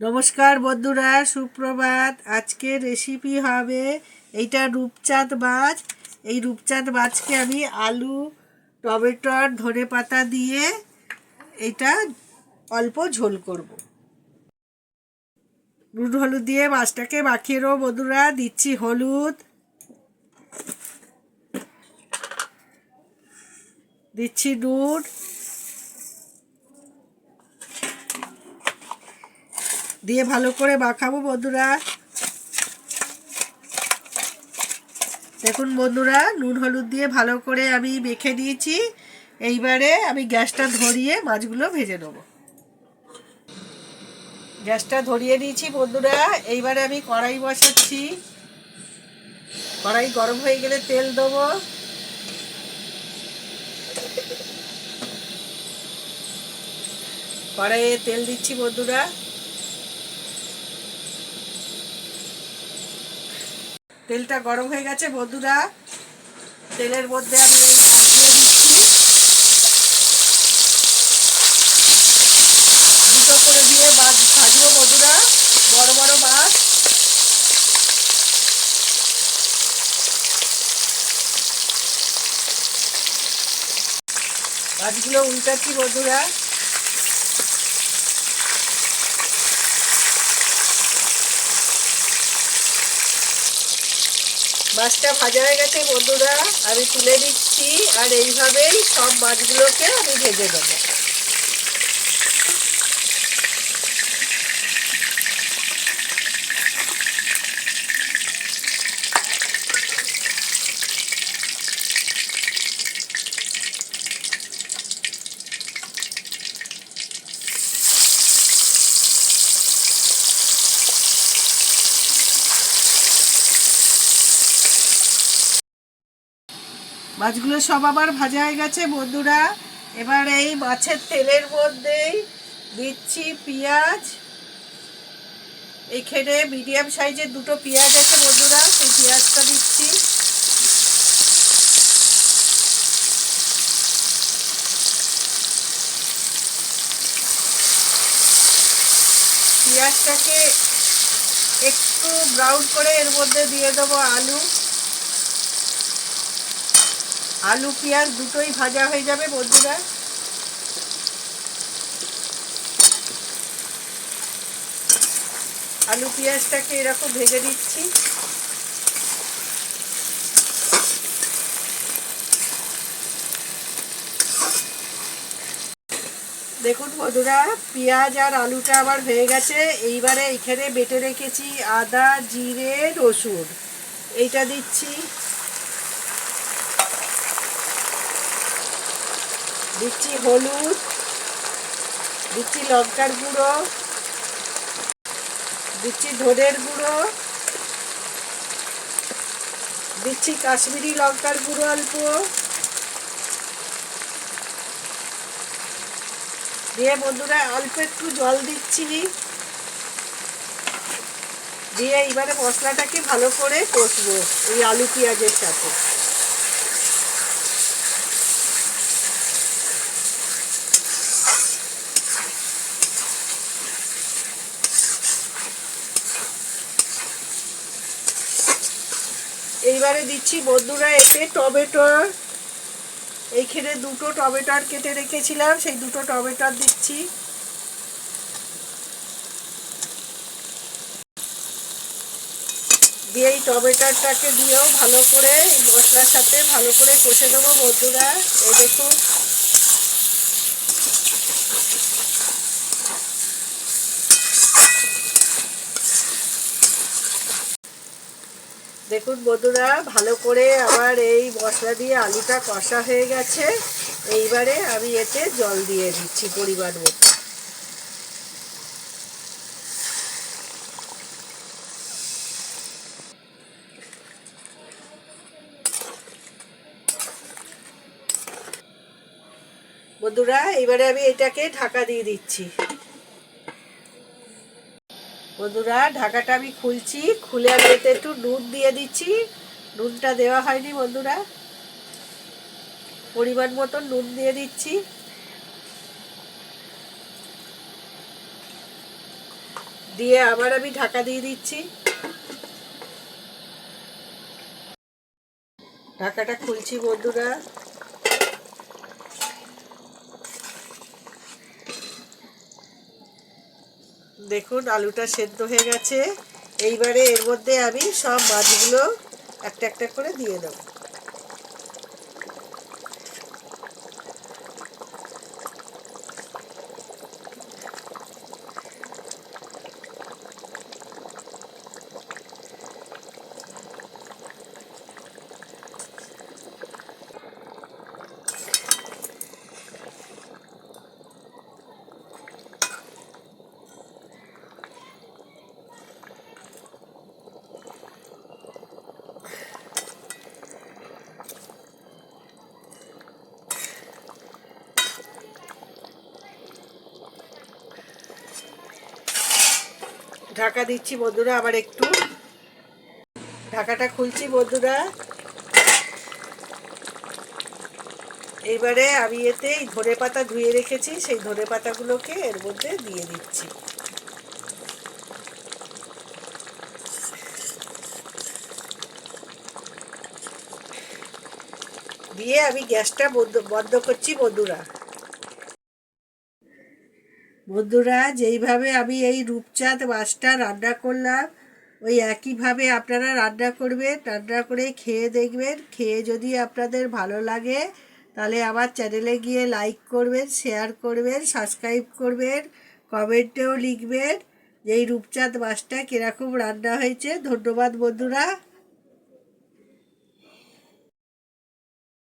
নমস্কার বন্ধুরা, সুপ্রভাত। আজকে রেসিপি হবে এইটা রূপচাঁদ মাছ। এই রূপচাঁদ মাছকে আমি আলু টমেটোর ধনে পাতা দিয়ে এটা অল্প ঝোল করব। নুন, হলুদ দিয়ে মাছটাকে মাখিয়ে নেব বন্ধুরা। দিচ্ছি হলুদ। দিচ্ছি নুন। দিয়ে ভালো করে মাখাবো বন্ধুরা। দেখুন বন্ধুরা, নুন হলুদ দিয়ে ভালো করে আমি মেখে নিয়েছি। এইবারে আমি গ্যাসটা ধরিয়ে মাছগুলো ভেজে নেব। গ্যাসটা ধরিয়ে দিয়েছি বন্ধুরা। এইবারে আমি কড়াই বসাচ্ছি। কড়াই গরম হয়ে গেলে তেল দেবো। কড়াইয়ে তেল দিচ্ছি বন্ধুরা। তেলটা গরম হয়ে গেছে, বন্ধুরা। তেলের মধ্যে আমি এই দিয়ে দিচ্ছি দুটো করে দিয়ে মাছ ভাজবো, বন্ধুরা। বড় বড় মাছ। মাছগুলো উল্টাচ্ছি, বন্ধুরা। মাছটা ভাজা হয়ে গেছে বন্ধুরা, আমি তুলে দিচ্ছি আর এইভাবেই সব মাছগুলোকে আমি ভেজে দেবো মাছগুলো সব আবার ভাজা হয়ে গেছে, বন্ধুরা। এবার এই মাছের তেলের মধ্যেই দিচ্ছি পেঁয়াজ। এইখানে মিডিয়াম সাইজের দুটো পেঁয়াজ আছে, বন্ধুরা। সেই পেঁয়াজটা দিচ্ছি। পেঁয়াজটাকে একটু ব্রাউন করে এর মধ্যে দিয়ে দেবো আলু। আলু, পেঁয়াজ দুটোই ভাজা হয়ে যাবে বন্ধুরা। আলু, পেঁয়াজটাকে এরকম ভেজে দিচ্ছি দেখুন বন্ধুরা, পেঁয়াজ আর আলুটা আবার হয়ে গেছে। এইবারে এখানে বেটে রেখেছি আদা, জিরে, রসুন। এইটা দিচ্ছি। দিচ্ছি হলুদ দিচ্ছি লঙ্কার গুঁড়ো দিচ্ছি ধনের গুঁড়ো দিচ্ছি কাশ্মীরি লঙ্কার গুঁড়ো অল্প, দিয়ে বন্ধুরা অল্প একটু জল দিচ্ছি। দিয়ে এইবারে মশলাটাকে ভালো করে কষবো এই আলু পেঁয়াজের সাথে। এইবারে দিচ্ছি। বন্ধুরা, এতে টমেটো এইখানে দুটো টমেটোর কেটে রেখেছিলাম, সেই দুটো টমেটোর দিচ্ছি। দিয়ে এই টমেটোটাকে দিয়েও ভালো করে মশলার সাথে ভালো করে কষে দেবো বন্ধুরা। এই দেখুন। দেখুন বন্ধুরা, ভালো করে আমার এই মশলা দিয়ে আলুটা কষা হয়ে গেছে। এইবারে আমি এতে জল দিয়ে দিচ্ছি পরিমাণ মতো। বন্ধুরা এবারে আমি এটাকে ঢাকা দিয়ে দিচ্ছি। বন্ধুরা, ঢাকাটা আমি খুলছি। খুলে আমি এতে একটু নুন দিয়ে দিচ্ছি। নুনটা দেওয়া হয়নি বন্ধুরা। পরিমাণ মতো নুন দিয়ে দিচ্ছি। দিয়ে আবার আমি ঢাকা দিয়ে দিচ্ছি। ঢাকাটা খুলছি বন্ধুরা। দেখুন, আলুটা সেদ্ধ হয়ে গেছে। এইবারে এর মধ্যে আমি সব মাছগুলো একটা একটা করে দিয়ে দেবো। ঢাকা দিচ্ছি বন্ধুরা, আবার একটু। ঢাকাটা খুলছি বন্ধুরা। এইবারে আমি এতে এই ধনে পাতা ধুয়ে রেখেছি, সেই ধনে পাতাগুলোকে এর মধ্যে দিয়ে দিচ্ছি। দিয়ে আমি গ্যাসটা বন্ধ বন্ধ করছি বন্ধুরা। বন্ধুরা, যেইভাবে আমি এই রূপচাঁদ মাছটা রান্না করলাম, ওই একইভাবে আপনারা রান্না করবেন, রান্না করে খেয়ে দেখবেন। খেয়ে যদি আপনাদের ভালো লাগে, তাহলে আমার চ্যানেলে গিয়ে লাইক করবেন শেয়ার করবেন সাবস্ক্রাইব করবেন, কমেন্টেও লিখবেন যে এই রূপচাঁদ মাছটা কীরকম রান্না হয়েছে। ধন্যবাদ বন্ধুরা।